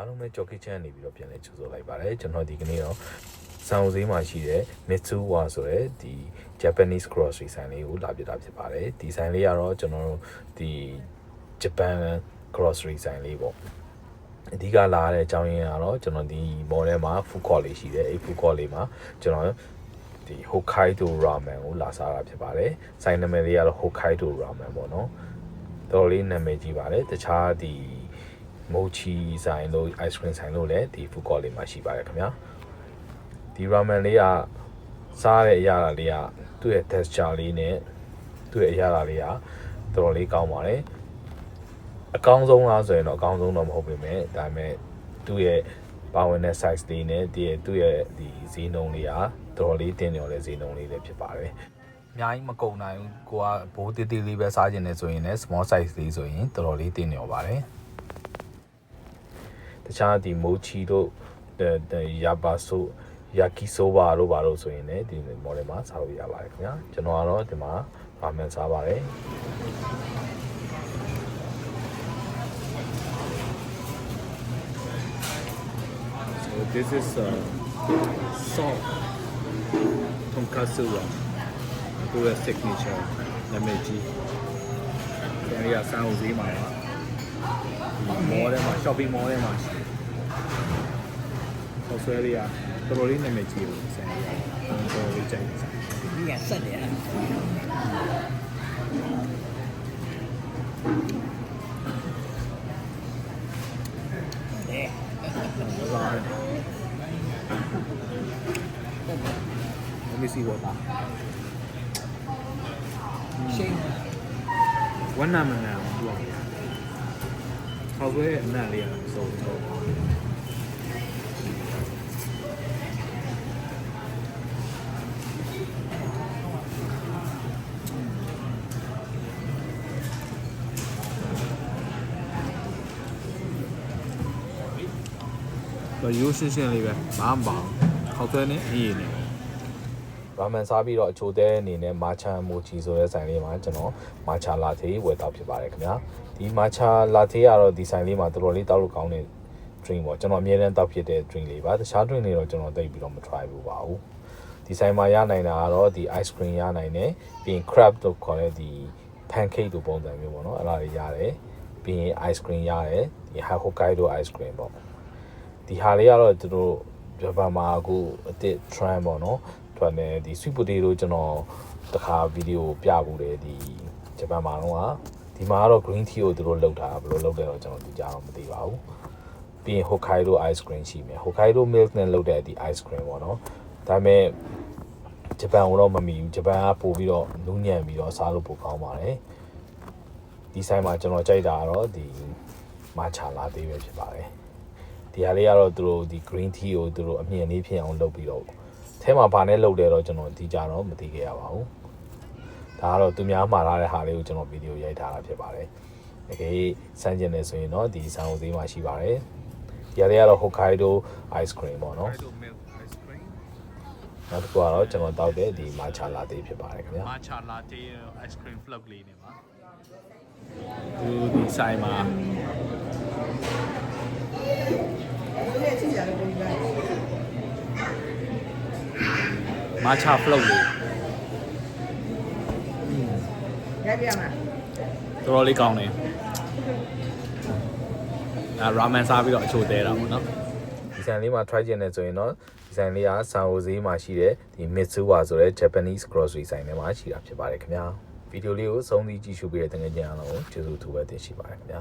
အားလုံးပဲကြော်ခစ်ချမ်းနေပြီးတော့ပြန်လဲကြိုဆိုလိုက်ပါတယ်ကျွန်တော်ဒီကနေ့တော့ဆန်အိုဈေးမှာရှိတဲ့ Mitsuwa ဆိုတဲ့ဒီ Japanese grocery ဆိုင်လေးကိုလာပြတာဖြစ်ပါတယ်ဒီဆိုင်လေးကတော့ကျွန်တော်တို့ဒီ Japan grocery ဆိုင်လေးပေါ့အဓိကလာတဲ့အကြောင်းရင်းကတော့ကျွန်တော်ဒီ mall ထဲမှာ food court လေးရှိတယ်အဲ့ food court လေးမှာကျွန်တော်ဒီ Hokkaido ramen ကိုလာစားတာဖြစ်ပါတယ်ဆိုင်နာမည်လေးကတော့ Hokkaido ramen ပေါ့နော်တော်တော်လေးနာမည်ကြီးပါတယ်တခြားဒီ မိုချီဆိုင်လို့ ice cream ဆိုင်လို့လည်းဒီ food court လေးမှာရှိပါတယ်ခင်ဗျာဒီ ramen လေးကစားတဲ့အရာလေးကသူ့ရဲ့ texture လေးနဲ့သူ့ရဲ့အရာလေးကတော်တော်လေးကောင်းပါတယ်အကောင်းဆုံးလားဆိုရင်တော့အကောင်းဆုံးတော့မဟုတ်ပေမဲ့ဒါပေမဲ့သူ့ရဲ့ပါဝင်တဲ့ size လေးနဲ့ဒီရဲ့သူ့ရဲ့ဒီဈေးနှုန်းလေးကတော်တော်လေးတင်းကျော်တဲ့ဈေးနှုန်းလေးလည်းဖြစ်ပါတယ်အများကြီးမကုန်နိုင်ဘူးကိုကဘိုးတေးသေးလေးပဲစားခြင်းနဲ့ဆိုရင်လည်း small size လေးဆိုရင်တော်တော်လေးတင်းကျော်ပါတယ် တခြားဒီမိုချီတို့ယာပါဆိုယာကီဆိုဘာတို့ဘာလို့ဆိုရင်လည်းဒီ model မှာစားလို့ရပါတယ်ခင်ဗျာကျွန်တော်ကတော့ဒီမှာဗာမန်စားပါတယ် So this is uh, salt tonkatsu ramen. သူ့ရဲ့ signature နာမည်ကြီး။အဲဒီကဆန်အိုဈေးမှာပါ။ ဒီ mall ထဲမှာ shopping mall ထဲမှာရှိတယ်။ဟောဆွဲလေးကတော်တော်လေးနာမည်ကြီးဘူးဆန်လေးကတော်တော်လေးကြိုက်တယ်ဆန် 你也是的。对， ။ဘာသာလဲ။ Let me see what that. 行，ဝမ်းနာမနာဘူးอ่ ဟောက်ခွဲအနံ့လေးอ่ะစုံစုံတော့ရိုးရှင်းရှင်းလေးပဲမအောင်ပါဘူးခောက်သွဲနဲ့အေးနေ ဗာမန်စားပြီးတော့အချိုသေးအနေနဲ့မာချာမိုချီဆိုတဲ့ဆိုင်လေးမှာကျွန်တော်မာချာလာတေးဝယ်တော့ဖြစ်ပါတယ်ခင်ဗျာဒီမာချာလာတေးကတော့ဒီဆိုင်လေးမှာတော်တော်လေးတောက်လို့ကောင်းတဲ့ drink ပေါ့ကျွန်တော်အမြဲတမ်းတောက်ဖြစ်တဲ့ drink လေးပါတခြား drink တွေတော့ကျွန်တော်သိပြီးတော့မ try ဘူးပါဘူးဒီဆိုင်မှာရနိုင်တာကတော့ဒီ ice cream ရနိုင်တယ်ပြီးရင် crab လို့ခေါ်တဲ့ဒီ pancake တို့ပုံစံမျိုးပေါ့နော်အဲ့ဒါတွေရတယ်ပြီးရင် ice cream ရတယ်ဒီ Hokkaido ice cream ပေါ့ဒီဟာလေးကတော့သူတို့ဂျပန်မှာအခုအစ်စ် trend ပေါ့နော် ထွက်နေဒီ sweet potato ကျွန်တော်တခါဗီဒီယိုပြဘူးတယ်ဒီဂျပန်မှာတော့ဒီမှာကတော့ green tea ကိုသူတို့လောက်တာဘယ်လိုလောက်တယ်တော့ကျွန်တော်ဒီကြားတော့မသိပါဘူးပြီးရင် Hokkaido ice cream ရှိမယ် Hokkaido milk နဲ့လောက်တဲ့ဒီ ice cream ပေါ့နော်ဒါပေမဲ့ဂျပန်ကတော့မမီဘူးဂျပန်ကပို့ပြီးတော့နူးညံ့ပြီးတော့စားလို့ပိုကောင်းပါတယ်ဒီဆိုင်မှာကျွန်တော်ကြိုက်တာကတော့ဒီမာချာလာသေးပဲဖြစ်ပါတယ်ဒီဟာလေးကတော့သူတို့ဒီ green tea ကိုသူတို့အမြင်လေးဖြစ်အောင်လုပ်ပြီးတော့ အဲမှာဘာနဲ့လုပ်တယ်တော့ကျွန်တော်ဒီကြတော့မသိခဲ့ရပါဘူးဒါကတော့သူများမှားထားတဲ့ဟာလေးကိုကျွန်တော်ဗီဒီယိုရိုက်ထားတာဖြစ်ပါတယ်တကယ်စမ်းကျင်နေဆိုရင်တော့ဒီဆန်အိုသေးမှာရှိပါတယ်ဒီဟာလေးကတော့ Hokkaido ice cream ပေါ့နော် milk ice cream နောက်တစ်ခုကတော့ကျွန်တော်တောက်တဲ့ဒီမာချာလာသေးဖြစ်ပါတယ်ခင်ဗျာ matcha latte ice cream float လေးနေပါသူဒီဆိုင်မှာ မာချာဖလုတ်လေးရိုက်ပြမှာတော်တော်လေးကောင်းတယ်အဲရာမန်စားပြီးတော့အချိုသေးတာပေါ့နော်ဒီဆိုင်လေးမှာ try ကျင်နေဆိုရင်တော့ဒီဆိုင်လေးကဆာဟိုဈေးမှာရှိတဲ့ဒီ Mitsuwa ဆိုတဲ့ Japanese grocery ဆိုင်ထဲမှာရှိတာဖြစ်ပါတယ်ခင်ဗျာဗီဒီယိုလေးကိုအဆုံးသီးကြည့်ရှုပေးတဲ့တကယ်ကြံအောင်ကျေးဇူးတူပဲတင်ရှိပါတယ်ခင်ဗျာ